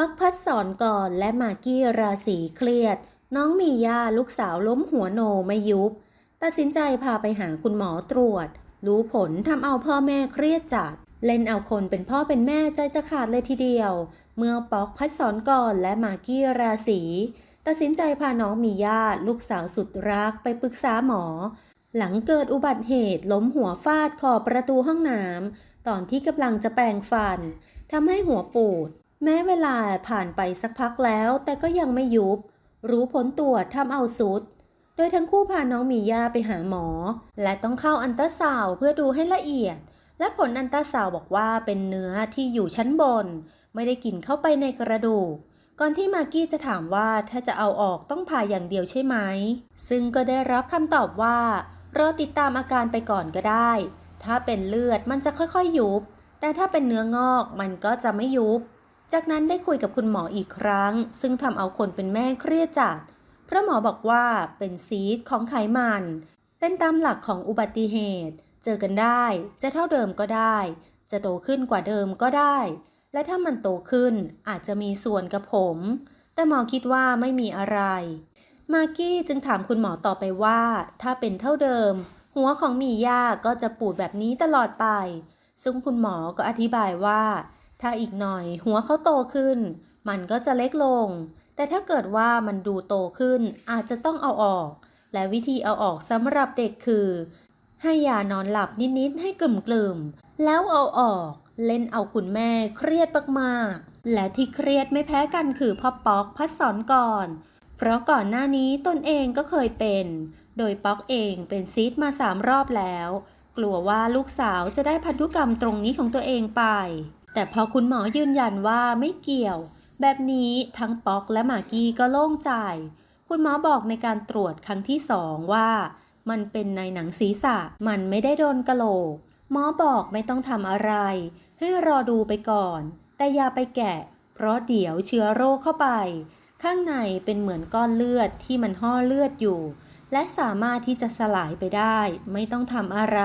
ปักพัดสอนก่อนและมากกี้ราศีเครียด น้องมีย่าลูกสาวล้มหัวโนไม่ยุบ ตัดสินใจพาไปหาคุณหมอตรวจ รู้ผลทำเอาพ่อแม่เครียดจัด เล่นเอาคนเป็นพ่อเป็นแม่ใจจะขาดเลยทีเดียว เมื่อป๊อกพัดสอนก่อนและมากกี้ราศีตัดสินใจพาน้องมีย่าลูกสาวสุดรักไปปรึกษาหมอ หลังเกิดอุบัติเหตุล้มหัวฟาดขอบประตูห้องน้ำตอนที่กำลังจะแปรงฟันทำให้หัวปูด แม้เวลาผ่านไปสักพักแล้ว แต่ก็ยังไม่ยุบ รู้ผลตรวจทำเอาสุด โดยทั้งคู่พาน้องมีย่าไปหาหมอ และต้องเข้าอันตราซาวด์เพื่อดูให้ละเอียด และผลอันตราซาวด์บอกว่าเป็นเนื้อที่อยู่ชั้นบน ไม่ได้กินเข้าไปในกระดูกก่อนที่มากกี้จะถามว่าถ้าจะเอาออกต้องผ่าอย่างเดียวใช่ไหม ซึ่งก็ได้รับคำตอบว่ารอติดตามอาการไปก่อนก็ได้ ถ้าเป็นเลือดมันจะค่อยๆยุบ แต่ถ้าเป็นเนื้องอกมันก็จะไม่ยุบ จากนั้นได้คุยกับคุณหมออีกครั้ง ซึ่งทำเอาคนเป็นแม่เครียดจัดเพราะหมอบอกว่าเป็นซีสต์ของไขมัน เป็นตามหลักของอุบัติเหตุ เจอกันได้ จะเท่าเดิมก็ได้ จะโตขึ้นกว่าเดิมก็ได้ และถ้ามันโตขึ้นอาจจะมีส่วนกับผม แต่หมอคิดว่าไม่มีอะไร มากกี้จึงถามคุณหมอต่อไปว่า ถ้าเป็นเท่าเดิม หัวของมีย่าก็จะปูดแบบนี้ตลอดไป ซึ่งคุณหมอก็อธิบายว่า ถ้าอีกหน่อยหัวเขาโตขึ้น มันก็จะเล็กลง แต่ถ้าเกิดว่ามันดูโตขึ้นอาจจะต้องเอาออก และวิธีเอาออกสำหรับเด็กคือ ให้ยานอนหลับนิดๆให้กลุ่มๆแล้วเอาออก เล่นเอาคุณแม่เครียดมากๆและที่เครียดไม่แพ้กันคือพ่อป๊อกพัดสอนก่อน เพราะก่อนหน้านี้ตนเองก็เคยเป็น โดยป๊อกเองเป็นซีดมาสามรอบแล้ว กลัวว่าลูกสาวจะได้พันธุกรรมตรงนี้ของตัวเองไป แต่พอคุณหมอยืนยันว่าไม่เกี่ยว แบบนี้ทั้งป๊อกและหมากกี้ก็โล่งใจ คุณหมอบอกในการตรวจครั้งที่สองว่า มันเป็นในหนังศีรษะ มันไม่ได้โดนกะโหลก หมอบอกไม่ต้องทำอะไร ให้รอดูไปก่อน แต่อย่าไปแกะ เพราะเดี๋ยวเชื้อโรคเข้าไป ข้างในเป็นเหมือนก้อนเลือดที่มันห่อเลือดอยู่ และสามารถที่จะสลายไปได้ ไม่ต้องทำอะไร